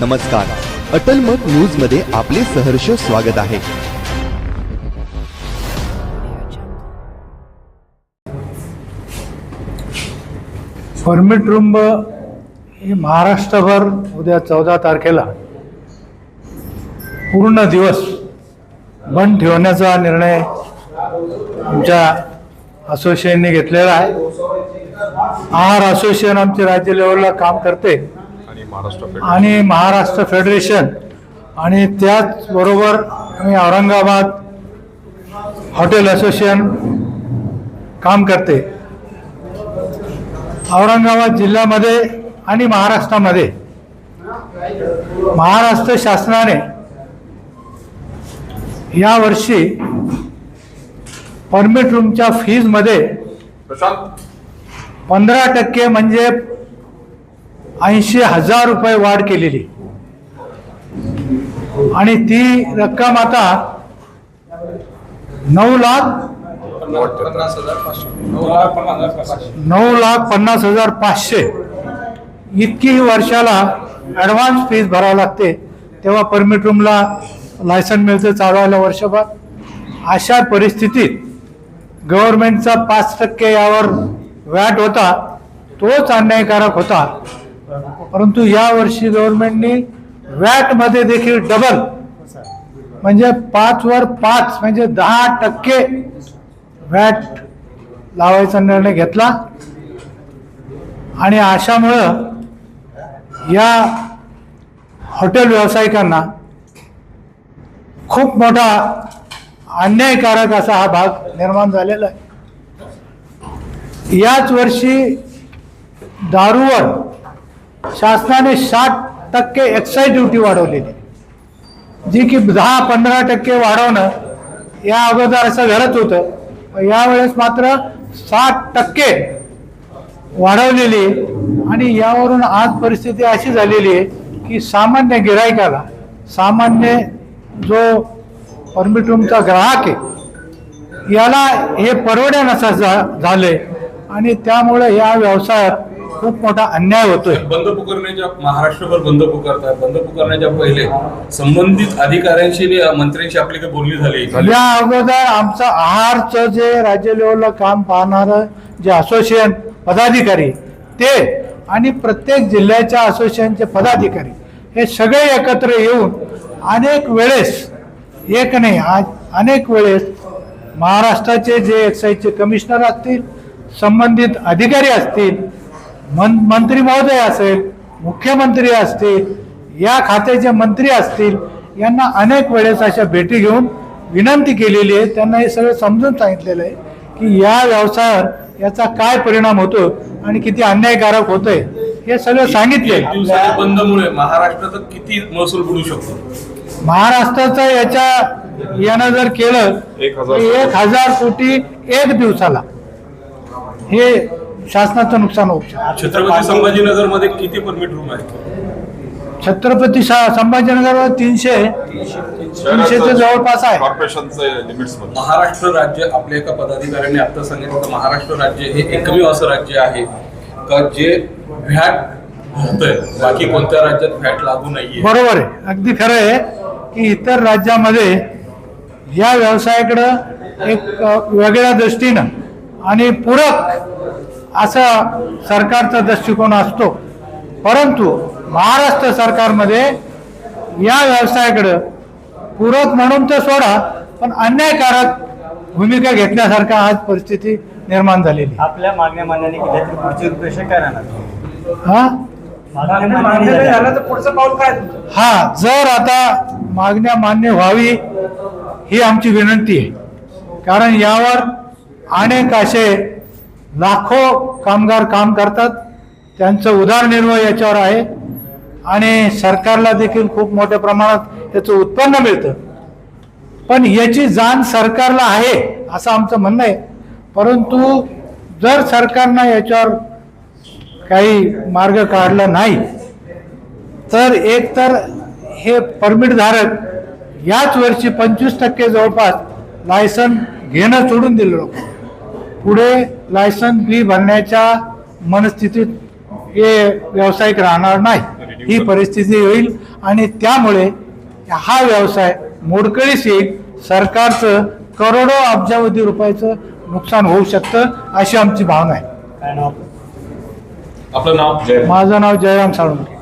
नमस्कार. अटल मत न्यूजमध्ये आपले सहर्ष स्वागत आहे. परमिट रुंब ही महाराष्ट्रभर उद्या चौदा तारखेला पूर्ण दिवस बंद ठेवण्याचा निर्णय आमच्या असोसिएशनने घेतलेला आहे. आहार असोसिएशन आमचे राज्य लेवलला काम करते. महाराष्ट्र आणि महाराष्ट्र फेडरेशन आणि त्याचबरोबर आम्ही औरंगाबाद हॉटेल असोसिएशन काम करते. औरंगाबाद जिल्ह्यामध्ये आणि महाराष्ट्रामध्ये महाराष्ट्र शासनाने यावर्षी परमिट रूमच्या फीजमध्ये पंधरा टक्के म्हणजे ऐंशी हजार रुपये वाढ केलेली. आणि ती रक्कम आता नऊ लाख नऊ लाख पन्नास हजार पाचशे. इतकी वर्षाला ॲडव्हान्स फीज भरावं लागते. तेव्हा परमिट रूमला लायसन मिळतं चालवायला वर्षभर. अशा परिस्थितीत गव्हर्नमेंटचा पाच टक्के यावर वॅट होता तोच अन्यायकारक होता. परंतु यावर्षी गव्हर्नमेंटने वॅटमध्ये देखील डबल म्हणजे पाच वर पाच म्हणजे दहा टक्के वॅट लावायचा निर्णय घेतला. आणि अशामुळं या हॉटेल व्यावसायिकांना खूप मोठा अन्यायकारक असा हा भाग निर्माण झालेला आहे. याच वर्षी दारूवर शासनाने साठ टक्के एक्साईज ड्युटी वाढवलेली. जी की दहा पंधरा टक्के वाढवणं या अगोदर असं घडत होतं. यावेळेस मात्र साठ टक्के वाढवलेली आणि यावरून आज परिस्थिती अशी झालेली आहे की सामान्य गिरायकाला सामान्य जो परमिट रूमचा ग्राहक आहे याला हे परवड्यानसा झा झालंय. आणि त्यामुळे या व्यवसायात खूप मोठा अन्याय होतोय. बंद पुकारण्याच्या महाराष्ट्रभर बंद पुकारतात बंद पुकारण्याच्या पहिले संबंधित अधिकाऱ्यांशी मंत्र्यांशी आपली काही बोलणी झाली. या अगोदर आमचं आहारचं जे राज्य लेवलला काम पाहणारं जे असोसिएशन पदाधिकारी ते आणि प्रत्येक जिल्ह्याच्या असोसिएशनचे पदाधिकारी हे सगळे एकत्र येऊन अनेक वेळेस एक नाही आज अनेक वेळेस महाराष्ट्राचे जे एक्साईजचे कमिशनर असतील संबंधित अधिकारी असतील मन मंत्री महोदय असेल मुख्यमंत्री असतील या खात्याचे मंत्री असतील यांना अनेक वेळेस अशा भेटी घेऊन विनंती केलेली आहे. त्यांना हे सगळं समजून सांगितलेलं आहे की या व्यवसायावर याचा काय परिणाम होतो आणि किती अन्यायकारक होतोय हे सगळं सांगितले बंदमुळे महाराष्ट्राचा किती महसूल बुडू शकतो? महाराष्ट्राचं याच्या यानं जर केलं एक हजार कोटी एक दिवसाला. हे शासनाचं नुकसान होऊ शकतं. छत्रपती संभाजीनगरमध्ये किती परमिट रूम आहेत? छत्रपती शा- संभाजीनगरवर तीनशे तीनशेच्या जवळपास आहे. कॉर्पोरेशनचे लिमिट्समध्ये. महाराष्ट्र राज्य आपल्या एका पदाधिकाऱ्यांनी आता सांगितलं की महाराष्ट्र राज्य हे एकमेव असं राज्य आहे का जे व्हॅट भरतंय बाकी कोणत्या राज्यात व्हॅट लागू नाहीये? बरोबर आहे. अगदी खरं आहे की इतर राज्यामध्ये या व्यवसायाकडं एक अ, वेगळ्या दृष्टीनं आणि पूरक असा सरकारचा दृष्टिकोन असतो. परंतु महाराष्ट्र सरकारमध्ये या व्यवसायाकडं पूरक म्हणून तर सोडा पण अन्यायकारक भूमिका घेतल्यासारखा आज परिस्थिती निर्माण झालेली आपल्या मागण्या मान्याने केल्या तर पुढची रूपरेषा काय राहणार? हा? मागण्या मान्य नाही झाल्या. तर पुढचं पाऊल काय हा जर आता मागण्या मान्य व्हावी ही आमची विनंती आहे. कारण यावर अनेक असे लाखो कामगार काम करतात. त्यांचं उदारनिर्वाह याच्यावर आहे. आणि सरकारला देखील खूप मोठ्या प्रमाणात त्याचं उत्पन्न मिळतं. पण याची जाण सरकारला आहे असं आमचं म्हणणं आहे. परंतु जर सरकारनं याच्यावर काही मार्ग काढला नाही तर एक तर हे परमिटधारक याच वर्षी पंचवीस टक्के जवळपास लायसन घेणं सोडून दिलं लोक पुढे लायसन फी भरण्याच्या मनस्थितीत हे व्यावसायिक राहणार नाही. ही परिस्थिती होईल आणि त्यामुळे हा व्यवसाय मोडकळीस येईल. सरकारचं करोडो अब्जावधी रुपयाचं नुकसान होऊ शकतं अशी आमची भावना आहे. काय नाव? आपलं नाव माझं नाव जयराम साळुंके